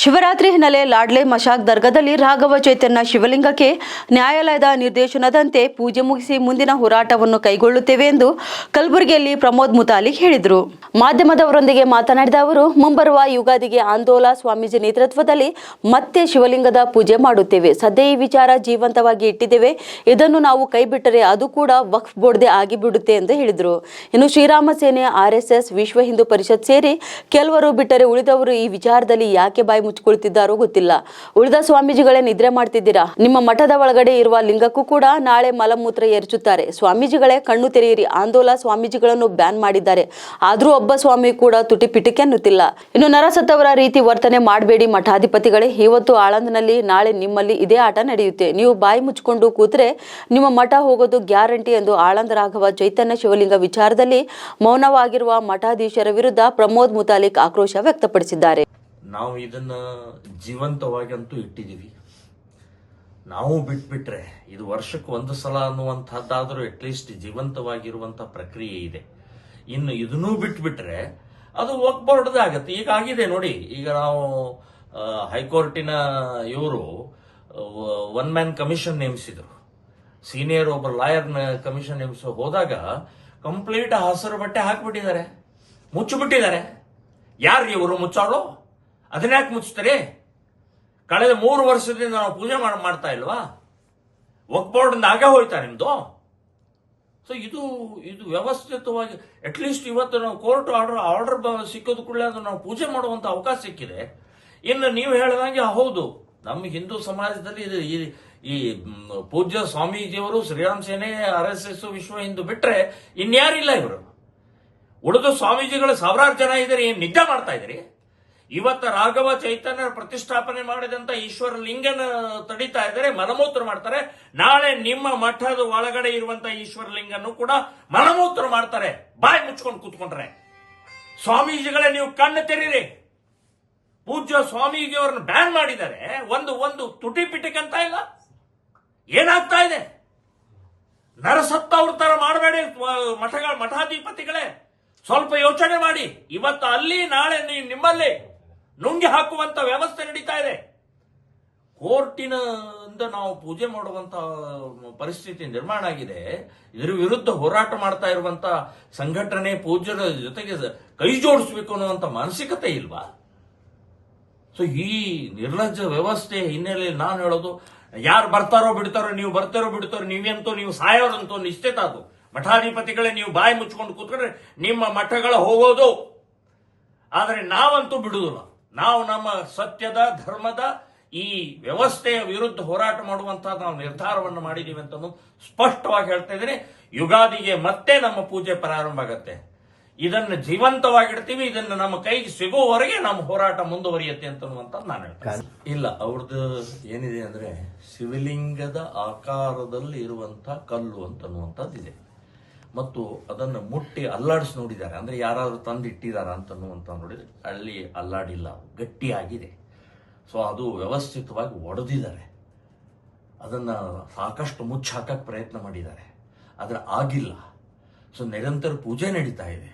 ಶಿವರಾತ್ರಿ ಹಿನ್ನೆಲೆ ಲಾಡ್ಲೆ ಮಶಾಕ್ ದರ್ಗಾದಲ್ಲಿ ರಾಘವ ಚೈತನ್ಯ ಶಿವಲಿಂಗಕ್ಕೆ ನ್ಯಾಯಾಲಯದ ನಿರ್ದೇಶನದಂತೆ ಪೂಜೆ ಮುಗಿಸಿ ಮುಂದಿನ ಹೋರಾಟವನ್ನು ಕೈಗೊಳ್ಳುತ್ತೇವೆ ಎಂದು ಕಲಬುರಗಿಯಲ್ಲಿ ಪ್ರಮೋದ್ ಮುತಾಲಿಕ್ ಹೇಳಿದರು. ಮಾಧ್ಯಮದವರೊಂದಿಗೆ ಮಾತನಾಡಿದ ಅವರು, ಮುಂಬರುವ ಯುಗಾದಿಗೆ ಆಂದೋಲ ಸ್ವಾಮೀಜಿ ನೇತೃತ್ವದಲ್ಲಿ ಮತ್ತೆ ಶಿವಲಿಂಗದ ಪೂಜೆ ಮಾಡುತ್ತೇವೆ. ಸದ್ಯ ಈ ವಿಚಾರ ಜೀವಂತವಾಗಿ ಇಟ್ಟಿದ್ದೇವೆ. ಇದನ್ನು ನಾವು ಕೈಬಿಟ್ಟರೆ ಅದು ಕೂಡ ವಕ್ಫ್ ಬೋರ್ಡ್ದೆ ಆಗಿಬಿಡುತ್ತೆ ಎಂದು ಹೇಳಿದರು. ಇನ್ನು ಶ್ರೀರಾಮ ಸೇನೆ ಆರ್ಎಸ್ಎಸ್ ವಿಶ್ವ ಹಿಂದೂ ಪರಿಷತ್ ಸೇರಿ ಕೆಲವರು ಬಿಟ್ಟರೆ ಉಳಿದವರು ಈ ವಿಚಾರದಲ್ಲಿ ಯಾಕೆ ಬಾಯಿ ಮುಚ್ಚಿಕೊಳ್ತಿದ್ದಾರೋ ಗೊತ್ತಿಲ್ಲ. ಉಳಿದ ಸ್ವಾಮೀಜಿಗಳೇ ನಿದ್ರೆ ಮಾಡ್ತಿದ್ದೀರಾ? ನಿಮ್ಮ ಮಠದ ಒಳಗಡೆ ಇರುವ ಲಿಂಗಕ್ಕೂ ಕೂಡ ನಾಳೆ ಮಲಮೂತ್ರ ಎರಚುತ್ತಾರೆ ಸ್ವಾಮೀಜಿಗಳೇ ಕಣ್ಣು ತೆರೆಯಿರಿ. ಆಂದೋಲ ಸ್ವಾಮೀಜಿಗಳನ್ನು ಬ್ಯಾನ್ ಮಾಡಿದ್ದಾರೆ. ಆದ್ರೂ ಒಬ್ಬ ಸ್ವಾಮಿ ಕೂಡ ತುಟಿ ಪಿಟಿಕೆ ಅನ್ನುತ್ತಿಲ್ಲ. ಇನ್ನು ನರಸತ್ತವರ ರೀತಿ ವರ್ತನೆ ಮಾಡಬೇಡಿ ಮಠಾಧಿಪತಿಗಳೇ. ಇವತ್ತು ಆಳಂದನಲ್ಲಿ, ನಾಳೆ ನಿಮ್ಮಲ್ಲಿ ಇದೇ ಆಟ ನಡೆಯುತ್ತೆ. ನೀವು ಬಾಯಿ ಮುಚ್ಕೊಂಡು ಕೂತ್ರೆ ನಿಮ್ಮ ಮಠ ಹೋಗೋದು ಗ್ಯಾರಂಟಿ ಎಂದು ಆಳಂದ ರಾಘವ ಚೈತನ್ಯ ಶಿವಲಿಂಗ ವಿಚಾರದಲ್ಲಿ ಮೌನವಾಗಿರುವ ಮಠಾಧೀಶರ ವಿರುದ್ಧ ಪ್ರಮೋದ್ ಮುತಾಲಿಕ್ ಆಕ್ರೋಶ ವ್ಯಕ್ತಪಡಿಸಿದ್ದಾರೆ. ನಾವು ಇದನ್ನ ಜೀವಂತವಾಗಿ ಅಂತೂ ಇಟ್ಟಿದ್ದೀವಿ. ನಾವು ಬಿಟ್ಬಿಟ್ರೆ ಇದು ವರ್ಷಕ್ಕೆ ಒಂದು ಸಲ ಅನ್ನುವಂಥದ್ದಾದರೂ ಅಟ್ಲೀಸ್ಟ್ ಜೀವಂತವಾಗಿರುವಂಥ ಪ್ರಕ್ರಿಯೆ ಇದೆ. ಇನ್ನು ಇದನ್ನೂ ಬಿಟ್ಬಿಟ್ರೆ ಅದು ವರ್ಕ್ ಬೋರ್ಡ್ದ ಆಗತ್ತೆ. ಈಗ ಆಗಿದೆ ನೋಡಿ, ಈಗ ನಾವು ಹೈಕೋರ್ಟಿನ ಇವರು ಒನ್ ಮ್ಯಾನ್ ಕಮಿಷನ್ ನೇಮಿಸಿದ್ರು. ಸೀನಿಯರ್ ಒಬ್ಬ ಲಾಯರ್ನ ಕಮಿಷನ್ ನೇಮಿಸೋ ಹೋದಾಗ ಕಂಪ್ಲೀಟ್ ಹಸಿರು ಬಟ್ಟೆ ಹಾಕಿಬಿಟ್ಟಿದ್ದಾರೆ. ಮುಚ್ಚಿಬಿಟ್ಟಿದ್ದಾರೆ. ಯಾರು ಇವರು ಮುಚ್ಚಾಳು? ಅದನ್ಯಾಕೆ ಮುಚ್ಚುತ್ತಾರೆ ಕಳೆದ ಮೂರು ವರ್ಷದಿಂದ ನಾವು ಪೂಜೆ ಮಾಡ್- ಮಾಡ್ತಾ ಇಲ್ವಾ? ವಕ್ ಬೋರ್ಡ್ ಆಗ ಹೋಯ್ತಾ ನಿಮ್ದು? ಸೊ ಇದು ಇದು ವ್ಯವಸ್ಥಿತವಾಗಿ ಅಟ್ಲೀಸ್ಟ್ ಇವತ್ತು ನಾವು ಕೋರ್ಟ್ ಆರ್ಡರ್ ಆರ್ಡರ್ ಸಿಕ್ಕೋದು ಕೂಡಲೇ ಅದು ನಾವು ಪೂಜೆ ಮಾಡುವಂತ ಅವಕಾಶ ಸಿಕ್ಕಿದೆ. ಇನ್ನು ನೀವು ಹೇಳಿದಂಗೆ ಹೌದು. ನಮ್ಮ ಹಿಂದೂ ಸಮಾಜದಲ್ಲಿ ಇದು, ಈ- ಈ ಪೂಜ್ಯ ಸ್ವಾಮೀಜಿಯವರು, ಶ್ರೀರಾಮ್ ಸೇನೆ, ಆರ್ ಎಸ್ ಎಸ್ ವಿಶ್ವ ಹಿಂದೂ ಬಿಟ್ರೆ ಇನ್ಯಾರಿಲ್ಲ ಇವರು? ಉಳಿದು ಸ್ವಾಮೀಜಿಗಳು ಸಾವಿರಾರು ಜನ ಇದ್ದಾರೆ, ಏನು ನಿದ್ದೆ ಮಾಡ್ತಾ ಇದ್ರಿ ಇವತ್ತ ರಾಘವ ಚೈತನ್ಯ ಪ್ರತಿಷ್ಠಾಪನೆ ಮಾಡಿದಂತ ಈಶ್ವರ ಲಿಂಗನ ತಡಿತಾ ಇದ್ದಾರೆ, ಮಲಮೂತ್ರ ಮಾಡ್ತಾರೆ. ನಾಳೆ ನಿಮ್ಮ ಮಠದ ಒಳಗಡೆ ಇರುವಂತ ಈಶ್ವರ ಲಿಂಗನ್ನು ಕೂಡ ಮಲಮೂತ್ರ ಮಾಡ್ತಾರೆ. ಬಾಯಿ ಮುಚ್ಕೊಂಡು ಕೂತ್ಕೊಂಡ್ರೆ. ಸ್ವಾಮೀಜಿಗಳೇ, ನೀವು ಕಣ್ಣು ತೆರೀರಿ. ಪೂಜ್ಯ ಸ್ವಾಮೀಜಿಯವರನ್ನು ಬ್ಯಾನ್ ಮಾಡಿದ್ದಾರೆ. ಒಂದು ಒಂದು ತುಟಿ ಪಿಟಿಕಂತ ಇಲ್ಲ? ಏನಾಗ್ತಾ ಇದೆ? ನರಸತ್ತ ಅವ್ರ ತರ ಮಾಡಬೇಡಿ, ಮಠಗಳ ಮಠಾಧಿಪತಿಗಳೇ. ಸ್ವಲ್ಪ ಯೋಚನೆ ಮಾಡಿ. ಇವತ್ತು ಅಲ್ಲಿ, ನಾಳೆ ನಿಮ್ಮಲ್ಲಿ ನುಂಗಿ ಹಾಕುವಂತ ವ್ಯವಸ್ಥೆ ನಡೀತಾ ಇದೆ. ಕೋರ್ಟಿನದಿಂದ ನಾವು ಪೂಜೆ ಮಾಡುವಂತ ಪರಿಸ್ಥಿತಿ ನಿರ್ಮಾಣ ಆಗಿದೆ. ಇದರ ವಿರುದ್ಧ ಹೋರಾಟ ಮಾಡ್ತಾ ಇರುವಂತ ಸಂಘಟನೆ ಪೂಜ್ಯರ ಜೊತೆಗೆ ಕೈ ಜೋಡಿಸ್ಬೇಕು ಅನ್ನುವಂತ ಮಾನಸಿಕತೆ ಇಲ್ವಾ? ಸೊ ಈ ನಿರ್ಲಜ್ಜ ವ್ಯವಸ್ಥೆ ಹಿನ್ನೆಲೆಯಲ್ಲಿ ನಾನು ಹೇಳೋದು, ಯಾರು ಬರ್ತಾರೋ ಬಿಡ್ತಾರೋ, ನೀವು ಬರ್ತಾರೋ ಬಿಡ್ತಾರೋ, ನೀವೆಂತೂ, ನೀವು ಸಾಯೋರಂತೋ ನಿಶ್ಚಿತ ಅದು. ಮಠಾಧಿಪತಿಗಳೇ ನೀವು ಬಾಯಿ ಮುಚ್ಕೊಂಡು ಕೂತ್ಕೊಂಡ್ರೆ ನಿಮ್ಮ ಮಠಗಳ ಹೋಗೋದು. ಆದರೆ ನಾವಂತೂ ಬಿಡುವುದಿಲ್ಲ. ನಾವು ನಮ್ಮ ಸತ್ಯದ, ಧರ್ಮದ ಈ ವ್ಯವಸ್ಥೆಯ ವಿರುದ್ಧ ಹೋರಾಟ ಮಾಡುವಂತಹ ನಾವು ನಿರ್ಧಾರವನ್ನು ಮಾಡಿದ್ದೀವಿ ಅಂತ ಸ್ಪಷ್ಟವಾಗಿ ಹೇಳ್ತಾ ಇದ್ದೀನಿ. ಯುಗಾದಿಗೆ ಮತ್ತೆ ನಮ್ಮ ಪೂಜೆ ಪ್ರಾರಂಭ ಆಗತ್ತೆ. ಇದನ್ನು ಜೀವಂತವಾಗಿಡ್ತೀವಿ, ಇದನ್ನು ನಮ್ಮ ಕೈಗೆ ಸಿಗುವವರೆಗೆ ನಮ್ಮ ಹೋರಾಟ ಮುಂದುವರಿಯುತ್ತೆ ಅಂತ ನಾನು ಹೇಳ್ತೇನೆ ಇಲ್ಲ ಅವ್ರದ್ದು ಏನಿದೆ ಅಂದ್ರೆ ಶಿವಲಿಂಗದ ಆಕಾರದಲ್ಲಿ ಇರುವಂತಹ ಕಲ್ಲು ಅಂತನ್ನುವಂಥದ್ದು ಇದೆ ಮತ್ತು ಅದನ್ನು ಮುಟ್ಟಿ ಅಲ್ಲಾಡಿಸಿ ನೋಡಿದ್ದಾರೆ. ಅಂದರೆ ಯಾರಾದರೂ ತಂದು ಇಟ್ಟಿದ್ದಾರೆ ಅಂತನ್ನುವಂತ ನೋಡಿದರೆ ಅಲ್ಲಿ ಅಲ್ಲಾಡಿಲ್ಲ. ಗಟ್ಟಿಯಾಗಿದೆ. ಸೊ ಅದು ವ್ಯವಸ್ಥಿತವಾಗಿ ಒಡೆದಿದ್ದಾರೆ. ಅದನ್ನು ಸಾಕಷ್ಟು ಮುಚ್ಚಾಕಕ್ಕೆ ಪ್ರಯತ್ನ ಮಾಡಿದ್ದಾರೆ. ಆದರೆ ಆಗಿಲ್ಲ. ಸೊ ನಿರಂತರ ಪೂಜೆ ನಡೀತಾ ಇದೆ.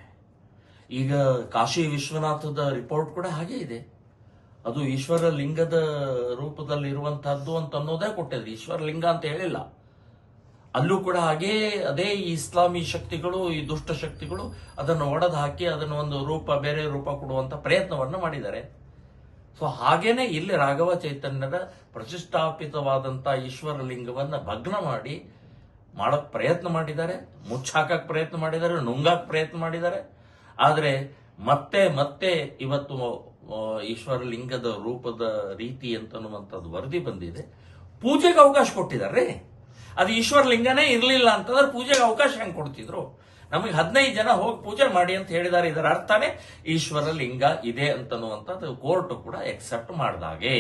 ಈಗ ಕಾಶಿ ವಿಶ್ವನಾಥದ ರಿಪೋರ್ಟ್ ಕೂಡ ಹಾಗೆ ಇದೆ. ಅದು ಈಶ್ವರ ಲಿಂಗದ ರೂಪದಲ್ಲಿ ಇರುವಂತಹದ್ದು ಅಂತ ಅನ್ನೋದೇ ಕೊಟ್ಟಿದ್ರು. ಈಶ್ವರ ಲಿಂಗ ಅಂತ ಹೇಳಿಲ್ಲ. ಅಲ್ಲೂ ಕೂಡ ಹಾಗೇ ಅದೇ ಈ ಇಸ್ಲಾಮಿ ಶಕ್ತಿಗಳು, ಈ ದುಷ್ಟ ಶಕ್ತಿಗಳು ಅದನ್ನು ಒಡೆದು ಹಾಕಿ ಅದನ್ನು ಒಂದು ರೂಪ, ಬೇರೆ ರೂಪ ಕೊಡುವಂತ ಪ್ರಯತ್ನವನ್ನು ಮಾಡಿದ್ದಾರೆ. ಸೊ ಹಾಗೇನೆ ಇಲ್ಲಿ ರಾಘವ ಚೈತನ್ಯದ ಪ್ರತಿಷ್ಠಾಪಿತವಾದಂತ ಈಶ್ವರ ಲಿಂಗವನ್ನ ಭಗ್ನ ಮಾಡಿ ಮಾಡಕ್ ಪ್ರಯತ್ನ ಮಾಡಿದ್ದಾರೆ, ಮುಚ್ಚಾಕಕ್ ಪ್ರಯತ್ನ ಮಾಡಿದ್ದಾರೆ, ನುಂಗಾಕ್ ಪ್ರಯತ್ನ ಮಾಡಿದ್ದಾರೆ. ಆದ್ರೆ ಮತ್ತೆ ಮತ್ತೆ ಇವತ್ತು ಈಶ್ವರ ಲಿಂಗದ ರೂಪದ ರೀತಿ ಅಂತನ್ನುವಂಥದ್ದು ವರದಿ ಬಂದಿದೆ. ಪೂಜೆಗೆ ಅವಕಾಶ ಕೊಟ್ಟಿದ್ದಾರೆ ಅದು ಈಶ್ವರ ಲಿಂಗನೇ ಇರಲಿಲ್ಲ ಅಂತಂದ್ರೆ ಪೂಜೆಗೆ ಅವಕಾಶ ಹೆಂಗ್ ಕೊಡ್ತಿದ್ರು? ನಮಗೆ ಹದಿನೈದು ಜನ ಹೋಗಿ ಪೂಜೆ ಮಾಡಿ ಅಂತ ಹೇಳಿದ್ದಾರೆ ಇದರ ಅರ್ಥನೇ ಈಶ್ವರ ಲಿಂಗ ಇದೆ ಅಂತನ್ನುವಂಥದ್ದು ಕೋರ್ಟ್ ಕೂಡ ಎಕ್ಸೆಪ್ಟ್ ಮಾಡಿದಾಗೆ.